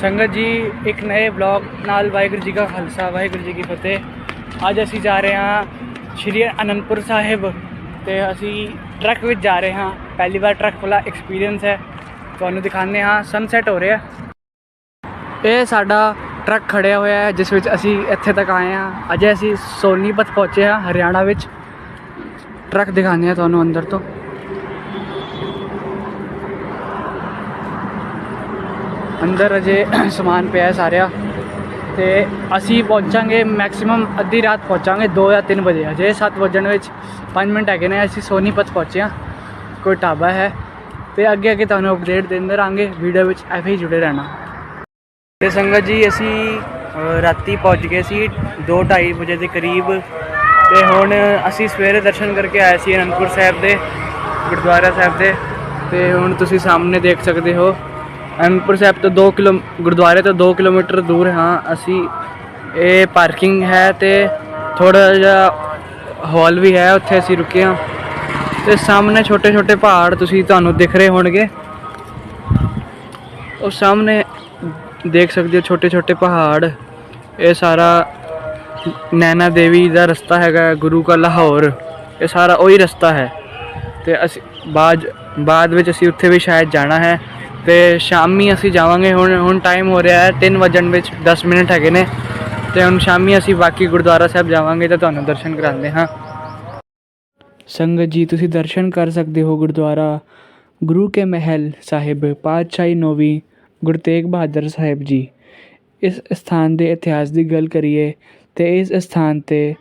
ਸੰਗਤ ਜੀ, ਇੱਕ ਨਵੇਂ ਵਲੌਗ ਨਾਲ ਵਾਹਿਗੁਰੂ ਜੀ ਕਾ ਖਾਲਸਾ, ਵਾਹਿਗੁਰੂ ਜੀ ਕੀ ਫਤਿਹ। ਅੱਜ ਅਸੀਂ ਜਾ ਰਹੇ ਹਾਂ ਸ਼੍ਰੀ ਅਨੰਦਪੁਰ ਸਾਹਿਬ ਤੇ ਅਸੀਂ ਟਰੱਕ ਵਿੱਚ ਜਾ ਰਹੇ ਹਾਂ। ਪਹਿਲੀ ਵਾਰ ਟਰੱਕ ਵਾਲਾ ਐਕਸਪੀਰੀਅੰਸ ਹੈ। ਤੁਹਾਨੂੰ ਦਿਖਾਉਂਦੇ ਹਾਂ ਸਨਸੈਟ ਹੋ ਰਿਹਾ। ਇਹ ਸਾਡਾ ਟਰੱਕ ਖੜਿਆ ਹੋਇਆ ਹੈ, ਜਿਸ ਵਿੱਚ ਅਸੀਂ ਇੱਥੇ ਤੱਕ ਆਏ ਹਾਂ। ਅਜੇ ਅਸੀਂ ਸੋਨੀਪਤ ਪਹੁੰਚੇ ਹਾਂ ਹਰਿਆਣਾ ਵਿੱਚ। ਟਰੱਕ ਦਿਖਾਉਂਦੇ ਹਾਂ ਤੁਹਾਨੂੰ ਅੰਦਰ ਤੋਂ। ਅੰਦਰ ਅਜੇ ਸਮਾਨ ਪਿਆ ਹੈ ਸਾਰਿਆ। ਤੇ ਅਸੀਂ ਪਹੁੰਚਾਂਗੇ ਮੈਕਸਿਮਮ ਅੱਧੀ ਰਾਤ ਪਹੁੰਚਾਂਗੇ 2 ਜਾਂ 3 ਵਜੇ ਅਜੇ 7 ਵਜਣ ਵਿੱਚ 5 ਮਿੰਟ ਹੈਗੇ ਨੇ, ਅਸੀਂ ਸੋਨੀਪਤ ਪਹੁੰਚੇ ਹਾਂ। ਕੋਈ ਢਾਬਾ ਹੈ। ਤੇ ਅੱਗੇ ਅੱਗੇ ਤੁਹਾਨੂੰ ਅਪਡੇਟ ਦਿੰਦੇ ਰਹਾਂਗੇ ਵੀਡੀਓ ਵਿੱਚ ਐਵੇਂ ਹੀ ਜੁੜੇ ਰਹਿਣਾ। ਤੇ ਸੰਗਤ ਜੀ, ਅਸੀਂ ਰਾਤੀ ਪਹੁੰਚ ਗਏ ਸੀ 2:30 ਵਜੇ ਦੇ ਕਰੀਬ। ਤੇ ਹੁਣ ਅਸੀਂ ਸਵੇਰੇ ਦਰਸ਼ਨ ਕਰਕੇ ਆਏ ਸੀ ਅਨੰਦਪੁਰ ਸਾਹਿਬ ਦੇ, ਗੁਰਦੁਆਰਾ ਸਾਹਿਬ ਦੇ। ਤੇ ਹੁਣ ਤੁਸੀਂ ਸਾਹਮਣੇ ਦੇਖ ਸਕਦੇ ਹੋ। ਅਨੰਦਪੁਰ ਸਾਹਿਬ ਤੋਂ 2 ਕਿਲੋ, ਗੁਰਦੁਆਰੇ ਤੋਂ 2 ਕਿਲੋਮੀਟਰ ਦੂਰ ਹਾਂ ਅਸੀਂ ਇਹ ਪਾਰਕਿੰਗ ਹੈ ਤੇ ਥੋੜਾ ਜਿਹਾ ਹਾਲ ਵੀ ਹੈ, ਉੱਥੇ ਅਸੀਂ ਰੁਕੇ ਹਾਂ। ਤੇ ਸਾਹਮਣੇ ਛੋਟੇ ਛੋਟੇ ਪਹਾੜ ਤੁਸੀਂ ਤੁਹਾਨੂੰ ਦਿਖ ਰਹੇ ਹੋਣਗੇ। ਉਹ ਸਾਹਮਣੇ ਦੇਖ ਸਕਦੇ ਹੋ ਛੋਟੇ ਛੋਟੇ ਪਹਾੜ। ਇਹ ਸਾਰਾ ਨੈਣਾ ਦੇਵੀ ਦਾ ਰਸਤਾ ਹੈਗਾ, ਗੁਰੂ ਕਾ ਲਾਹੌਰ। ਇਹ ਸਾਰਾ ਉਹੀ ਰਸਤਾ ਹੈ। ਤੇ ਅਸੀਂ ਬਾਅਦ ਬਾਅਦ ਵਿੱਚ ਅਸੀਂ ਉੱਥੇ ਵੀ ਸ਼ਾਇਦ ਜਾਣਾ ਹੈ। ਤੇ ਸ਼ਾਮੀ ਅਸੀਂ ਜਾਵਾਂਗੇ, ਹੁਣ ਹੁਣ ਟਾਈਮ ਹੋ ਰਿਹਾ ਹੈ 3 ਵਜਣ ਵਿੱਚ 10 ਮਿੰਟ ਹੈਗੇ ਨੇ। ਤੇ ਹੁਣ ਸ਼ਾਮੀ ਅਸੀਂ ਬਾਕੀ ਗੁਰਦੁਆਰਾ ਸਾਹਿਬ ਜਾਵਾਂਗੇ ਤਾਂ ਤੁਹਾਨੂੰ ਦਰਸ਼ਨ ਕਰਾਉਂਦੇ ਹਾਂ। ਸੰਗਤ ਜੀ, ਤੁਸੀਂ ਦਰਸ਼ਨ ਕਰ ਸਕਦੇ ਹੋ ਗੁਰਦੁਆਰਾ ਗੁਰੂ ਕੇ ਮਹਿਲ ਸਾਹਿਬ, ਪਾਤਸ਼ਾਹੀ ਨੌਵੀਂ, ਗੁਰੂ ਤੇਗ ਬਹਾਦਰ ਸਾਹਿਬ ਜੀ। ਇਸ ਸਥਾਨ ਦੇ ਇਤਿਹਾਸ ਦੀ ਗੱਲ ਕਰੀਏ ਤੇ ਇਸ ਸਥਾਨ ਤੇ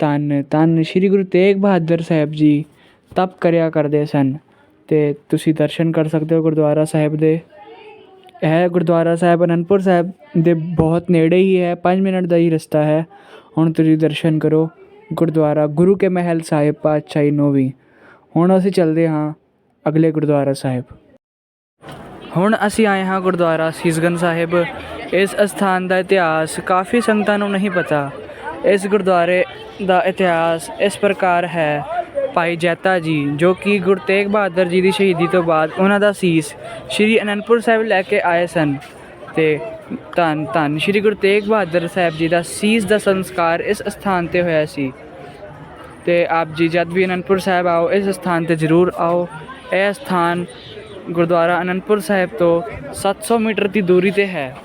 ਤਨ ਤਨ ਸ੍ਰੀ ਗੁਰੂ ਤੇਗ ਬਹਾਦਰ ਸਾਹਿਬ ਜੀ ਤਪ ਕਰਿਆ ਕਰਦੇ ਸਨ। ਅਤੇ ਤੁਸੀਂ ਦਰਸ਼ਨ ਕਰ ਸਕਦੇ ਹੋ ਗੁਰਦੁਆਰਾ ਸਾਹਿਬ ਦੇ। ਇਹ ਗੁਰਦੁਆਰਾ ਸਾਹਿਬ ਅਨੰਦਪੁਰ ਸਾਹਿਬ ਦੇ ਬਹੁਤ ਨੇੜੇ ਹੀ ਹੈ, ਪੰਜ ਮਿੰਟ ਦਾ ਹੀ ਰਸਤਾ ਹੈ। ਹੁਣ ਤੁਸੀਂ ਦਰਸ਼ਨ ਕਰੋ ਗੁਰਦੁਆਰਾ ਗੁਰੂ ਕੇ ਮਹਿਲ ਸਾਹਿਬ ਪਾਤਸ਼ਾਹੀ ਨੌਵੀਂ ਹੁਣ ਅਸੀਂ ਚੱਲਦੇ ਹਾਂ ਅਗਲੇ ਗੁਰਦੁਆਰਾ ਸਾਹਿਬ। ਹੁਣ ਅਸੀਂ ਆਏ ਹਾਂ ਗੁਰਦੁਆਰਾ ਸੀਸਗੰਜ ਸਾਹਿਬ। ਇਸ ਅਸਥਾਨ ਦਾ ਇਤਿਹਾਸ ਕਾਫੀ ਸੰਗਤਾਂ ਨੂੰ ਨਹੀਂ ਪਤਾ। ਇਸ ਗੁਰਦੁਆਰੇ ਦਾ ਇਤਿਹਾਸ ਇਸ ਪ੍ਰਕਾਰ ਹੈ। ਭਾਈ ਜੈਤਾ ਜੀ, ਜੋ ਕਿ ਗੁਰੂ ਤੇਗ ਬਹਾਦਰ ਜੀ ਦੀ ਸ਼ਹੀਦੀ ਤੋਂ ਬਾਅਦ ਉਹਨਾਂ ਦਾ ਸੀਸ ਸ਼੍ਰੀ ਅਨੰਦਪੁਰ ਸਾਹਿਬ ਲੈ ਕੇ ਆਏ ਸਨ। ਤੇ ਧੰਨ ਧੰਨ ਸ਼੍ਰੀ ਗੁਰੂ ਤੇਗ ਬਹਾਦਰ ਸਾਹਿਬ ਜੀ ਦਾ ਸੀਸ ਦਾ ਸੰਸਕਾਰ ਇਸ ਸਥਾਨ ਤੇ ਹੋਇਆ ਸੀ। ਤੇ ਆਪ ਜੀ ਜਦ ਵੀ ਅਨੰਦਪੁਰ ਸਾਹਿਬ ਆਓ, ਇਸ ਸਥਾਨ ਤੇ ਜ਼ਰੂਰ ਆਓ। ਇਹ ਸਥਾਨ ਗੁਰਦੁਆਰਾ ਅਨੰਦਪੁਰ ਸਾਹਿਬ ਤੋਂ 700 ਮੀਟਰ ਦੀ ਦੂਰੀ ਤੇ ਹੈ।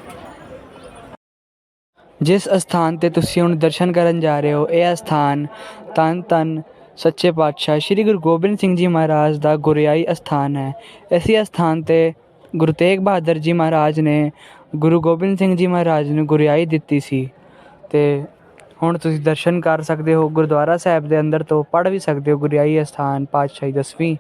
ਜਿਸ ਅਸਥਾਨ ਤੇ ਤੁਸੀਂ ਹੁਣ ਦਰਸ਼ਨ ਕਰਨ ਜਾ ਰਹੇ ਹੋ, ਇਹ ਅਸਥਾਨ ਤਨ ਤਨ ਸੱਚੇ ਪਾਤਸ਼ਾਹ ਸ੍ਰੀ ਗੁਰੂ ਗੋਬਿੰਦ ਸਿੰਘ ਜੀ ਮਹਾਰਾਜ ਦਾ ਗੁਰਿਆਈ ਅਸਥਾਨ ਹੈ। ਇਸੇ ਅਸਥਾਨ ਤੇ ਗੁਰੂ ਤੇਗ ਬਹਾਦਰ ਜੀ ਮਹਾਰਾਜ ਨੇ ਗੁਰੂ ਗੋਬਿੰਦ ਸਿੰਘ ਜੀ ਮਹਾਰਾਜ ਨੂੰ ਗੁਰਿਆਈ ਦਿੱਤੀ ਸੀ। ਤੇ ਹੁਣ ਤੁਸੀਂ ਦਰਸ਼ਨ ਕਰ ਸਕਦੇ ਹੋ, ਗੁਰਦੁਆਰਾ ਸਾਹਿਬ ਦੇ ਅੰਦਰ ਤੋਂ ਪੜ੍ਹ ਵੀ ਸਕਦੇ ਹੋ ਗੁਰਿਆਈ ਅਸਥਾਨ ਪਾਤਸ਼ਾਹੀ ਦਸਵੀਂ।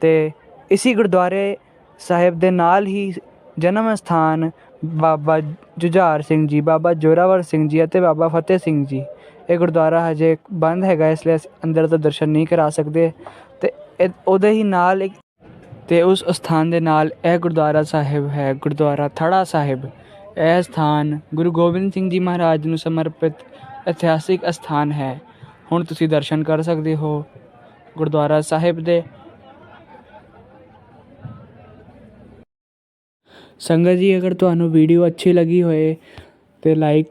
ਤੇ ਇਸੀ ਗੁਰਦੁਆਰੇ ਸਾਹਿਬ ਦੇ ਨਾਲ ਹੀ ਜਨਮ ਸਥਾਨ ਬਾਬਾ ਜੁਝਾਰ ਸਿੰਘ ਜੀ, ਬਾਬਾ ਜੋਰਾਵਰ ਸਿੰਘ ਜੀ ਅਤੇ ਬਾਬਾ ਫਤਿਹ ਸਿੰਘ ਜੀ। ਇਹ ਗੁਰਦੁਆਰਾ ਹਜੇ ਬੰਦ ਹੈਗਾ, ਇਸ ਲਈ ਅਸੀਂ ਅੰਦਰ ਤੋਂ ਦਰਸ਼ਨ ਨਹੀਂ ਕਰਾ ਸਕਦੇ। ਤੇ ਇਹ- ਉਹਦੇ ਹੀ ਨਾਲ ਇੱਕ ਤੇ ਉਸ ਸਥਾਨ ਦੇ ਨਾਲ ਇਹ ਗੁਰਦੁਆਰਾ ਸਾਹਿਬ ਹੈ, ਗੁਰਦੁਆਰਾ ਥੜਾ ਸਾਹਿਬ। ਇਹ ਸਥਾਨ ਗੁਰੂ ਗੋਬਿੰਦ ਸਿੰਘ ਜੀ ਮਹਾਰਾਜ ਨੂੰ ਸਮਰਪਿਤ ਇਤਿਹਾਸਿਕ ਸਥਾਨ ਹੈ। ਹੁਣ ਤੁਸੀਂ ਦਰਸ਼ਨ ਕਰ ਸਕਦੇ ਹੋ ਗੁਰਦੁਆਰਾ ਸਾਹਿਬ ਦੇ। ਸੰਗਤ ਜੀ, ਅਗਰ ਤੁਹਾਨੂੰ ਵੀਡੀਓ ਅੱਛੀ ਲੱਗੀ ਹੋਏ ਤੇ ਲਾਈਕ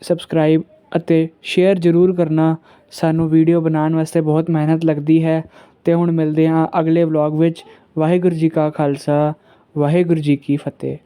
ਸਬਸਕ੍ਰਾਈਬ ਅਤੇ ਸ਼ੇਅਰ ਜ਼ਰੂਰ ਕਰਨਾ। ਸਾਨੂੰ ਵੀਡੀਓ ਬਣਾਉਣ ਵਾਸਤੇ ਬਹੁਤ ਮਿਹਨਤ ਲੱਗਦੀ ਹੈ। ਅਤੇ ਹੁਣ ਮਿਲਦੇ ਹਾਂ ਅਗਲੇ ਵਲੋਗ ਵਿੱਚ। ਵਾਹਿਗੁਰੂ ਜੀ ਕਾ ਖਾਲਸਾ, ਵਾਹਿਗੁਰੂ ਜੀ ਕੀ ਫਤਿਹ।